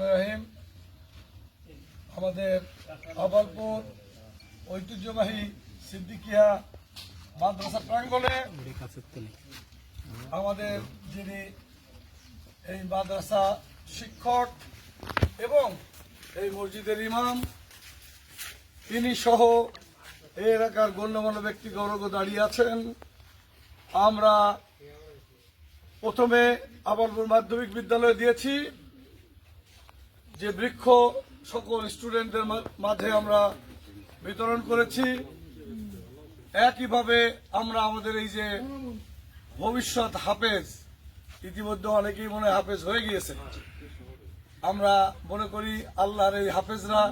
রহিম, আমাদের আবালপুর ঐতিহ্যবাহী সিদ্দিকিয়া মাদ্রাসা প্রাঙ্গণে আমাদের যিনি এই মাদ্রাসা শিক্ষক এবং এই মসজিদের ইমাম, তিনি সহ এই এলাকার গণ্যমান্য ব্যক্তি গৌরব দাঁড়িয়ে আছেন। আমরা প্রথমে আবালপুর মাধ্যমিক বিদ্যালয়ে দিয়েছি। যে বৃক্ষ সকল স্টুডেন্টদের মাঝে আমরা বিতরণ করেছি, একইভাবে আমরা আমাদের এই যে ভবিষ্যৎ হাফেজ, ইতিমধ্যে অনেকেই মনে হাফেজ হয়ে গিয়েছে। আমরা মনে করি আল্লাহর এই হাফেজরা,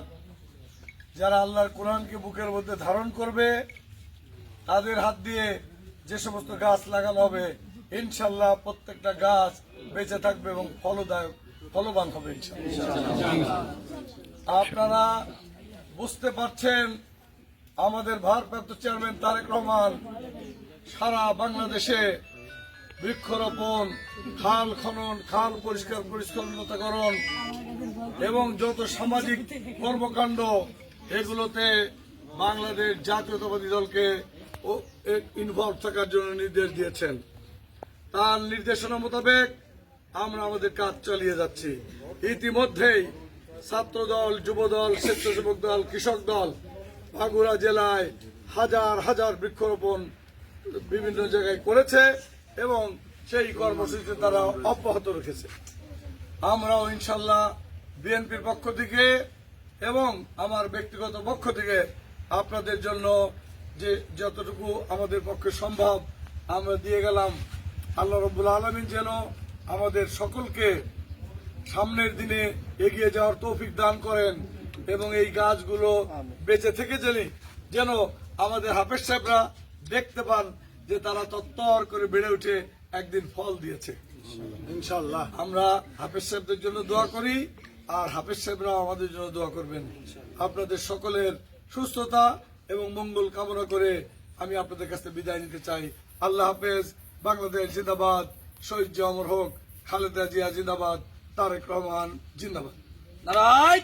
যারা আল্লাহর কোরআনকে বুকের মধ্যে ধারণ করবে, তাদের হাত দিয়ে যে সমস্ত গাছ লাগানো হবে, ইনশাল্লাহ প্রত্যেকটা গাছ বেঁচে থাকবে এবং ফলদায়ক। ফলবান হবে আপনারা বুঝতে পারছেন, আমাদের ভারপ্রাপ্ত চেয়ারম্যান তারেক রহমান সারা বাংলাদেশে বৃক্ষরোপণ, খাল খনন, খাল পরিষ্কার পরিচ্ছন্নতাকরণ এবং যত সামাজিক কর্মকাণ্ড, এগুলোতে বাংলাদেশ জাতীয়তাবাদী দলকে ইনভলভ থাকার জন্য নির্দেশ দিয়েছেন। তার নির্দেশনা মোতাবেক আমরা আমাদের কাজ চালিয়ে যাচ্ছি। ইতিমধ্যেই ছাত্র দল যুব দল স্বেচ্ছাসেবক দল, কৃষক দল বাগুড়া জেলায় হাজার হাজার বৃক্ষরোপণ বিভিন্ন জায়গায় করেছে এবং সেই কর্মসূচিতে তারা অব্যাহত রেখেছে। আমরাও ইনশাল্লাহ বিএনপির পক্ষ থেকে এবং আমার ব্যক্তিগত পক্ষ থেকে আপনাদের জন্য যে যতটুকু আমাদের পক্ষে সম্ভব আমরা দিয়ে গেলাম। আল্লাহ রব্বুল আলমিন যেন আমাদের সকলকে সামনের দিনে এগিয়ে যাওয়ার তৌফিক দান করেন এবং এই গাছগুলো বেঁচে থেকে জানি যেন আমাদের হাফেজ সাহেবরা দেখতে পান যে তারা তত্তর করে বেড়ে উঠে একদিন ফল দিয়েছে। ইনশাল্লাহ আমরা হাফেজ সাহেবদের জন্য দোয়া করি আর হাফেজ সাহেবরাও আমাদের জন্য দোয়া করবেন। আপনাদের সকলের সুস্থতা এবং মঙ্গল কামনা করে আমি আপনাদের কাছ বিদায় নিতে চাই। আল্লাহ হাফেজ বাংলাদেশ জিন্দাবাদ। শহীদ জামর হোক খালেদা জিয়া জিন্দাবাদ তারেক রহমান জিন্দাবাদ। নারায়